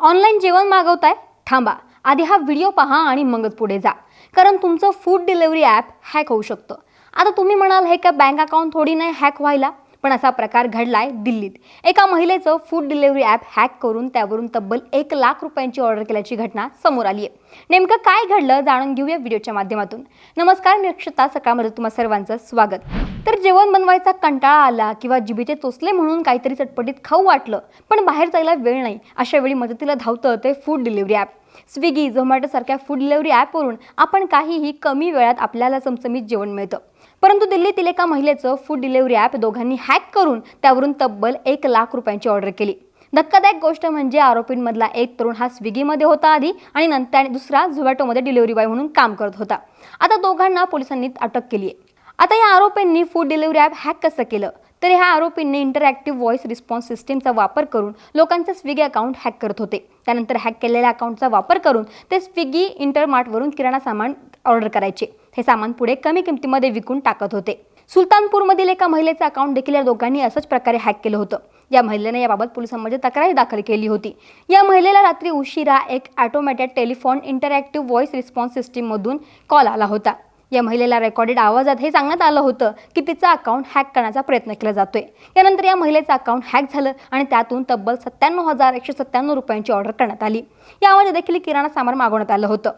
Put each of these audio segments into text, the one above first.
Online जेवण मागवताय? थांबा. आधी हा व्हिडिओ पहा आणि मगच पुढे जा. कारण तुमचं फूड डिलिव्हरी ॲप हॅक होऊ शकतं. आता तुम्ही म्हणाल हे का बँक अकाउंट थोडी नाही हॅक व्हायला? पण असा प्रकार घडलाय दिल्लीत. एका महिलेचं फूड डिलिव्हरी ॲप हॅक करून त्यावरून तब्बल एक लाख रुपयांची ऑर्डर केल्याची घटना समोर आली आहे नेमकं काय घडलं जाणून घेऊया व्हिडिओच्या माध्यमातून. नमस्कार मी अक्षता सकाळमध्ये तुम्हा सर्वांचं स्वागत. तर जेवण बनवायचा कंटाळा आला किंवा जिभेचे चोचले म्हणून काहीतरी चटपटीत खाऊ वाटलं पण बाहेर जायला वेळ नाही अशा वेळी मदतीला धावतं ते फूड डिलिव्हरी ॲप स्विगी झोमॅटोसारख्या फूड डिलेवरी ॲपवरून आपण काहीही कमी वेळात आपल्याला चमचमीत जेवण मिळतं. परंतु दिल्लीतील एका महिलेचं फूड डिलेवरी ॲप दोघांनी हॅक करून त्यावरून तब्बल एक लाख रुपयांची ऑर्डर केली. धक्कादायक गोष्ट म्हणजे आरोपींमधला एक तरुण हा स्विगीमध्ये होता आधी आणि नंतर आणि दुसरा झोमॅटोमध्ये डिलिव्हरी बॉय म्हणून काम करत होता. आता दोघांना पोलिसांनी अटक केली आहे आता या आरोपींनी फूड डिलिव्हरी ॲप हॅक कसं केलं? तर ह्या आरोपींनी इंटरॅक्टिव्ह व्हॉइस रिस्पॉन्स सिस्टीमचा वापर करून लोकांचं स्विगी अकाउंट हॅक करत होते. त्यानंतर हॅक केलेल्या अकाउंटचा वापर करून ते स्विगी इंटरमार्टवरून किराणा सामान ऑर्डर करायचे. हे सामान पुढे कमी किमतीमध्ये विकून टाकत होते. सुलतानपूरमधील एका महिलेचं अकाउंट देखील या दोघांनी असंच प्रकारे हॅक केलं होतं. या महिलेने याबाबत पोलिसांमध्ये तक्रारी दाखल केली होती. या महिलेला रात्री उशिरा एक automated telephone interactive voice response सिस्टीममधून call आला होता. या महिलेला रेकॉर्डेड आवाजात हे सांगण्यात आलं होतं की तिचं अकाउंट हॅक करण्याचा प्रयत्न केला जातोय. यानंतर या महिलेचं अकाउंट हॅक झालं आणि त्यातून तब्बल सत्त्याण्णव हजार एकशे सत्त्याण्णव रुपयांची ऑर्डर करण्यात आली. यामध्ये देखील किराणा सामान मागवण्यात आलं होतं.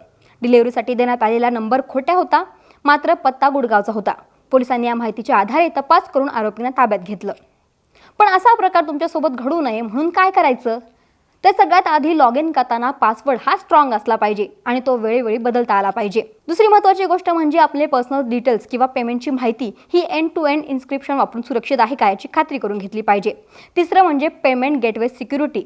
डिलिव्हरीसाठी देण्यात आलेला नंबर खोट्या होता मात्र पत्ता गुडगावचा होता. पोलिसांनी या माहितीच्या आधारे तपास करून आरोपींना ताब्यात घेतलं. पण असा प्रकार तुमच्यासोबत घडू नये म्हणून काय करायचं? तर सगळ्यात आधी लॉग इन करताना पासवर्ड हा स्ट्रॉंग असला पाहिजे आणि तो वेळोवेळी बदलता आला पाहिजे. दुसरी महत्त्वाची गोष्ट म्हणजे आपले पर्सनल डिटेल्स किंवा पेमेंटची माहिती ही एंड टू एंड इन्स्क्रिप्शन वापरून सुरक्षित आहे का याची खात्री करून घेतली पाहिजे. तिसरं म्हणजे payment gateway security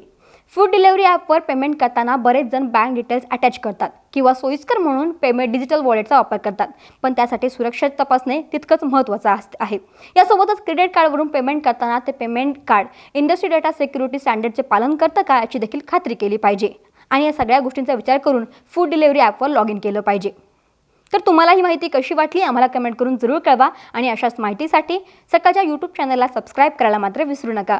food delivery ॲपवर पेमेंट करताना बरेच जण बँक डिटेल्स अटॅच करतात किंवा सोयीस्कर म्हणून पेमेंट डिजिटल वॉलेटचा वापर करतात. पण त्यासाठी सुरक्षित तपासणे तितकंच महत्त्वाचं अस- आहे. यासोबतच क्रेडिट कार्डवरून पेमेंट करताना ते payment card industry data security स्टँडर्डचे पालन करतं का याची देखील खात्री केली पाहिजे. आणि या सगळ्या गोष्टींचा विचार करून फूड डिलिव्हरी ॲपवर लॉग इन केलं पाहिजे. तर तुम्हाला ही माहिती कशी वाटली आम्हाला कमेंट करून जरूर कळवा आणि अशाच माहितीसाठी सकाळच्या यूट्यूब चॅनलला सबस्क्राईब करायला मात्र विसरू नका.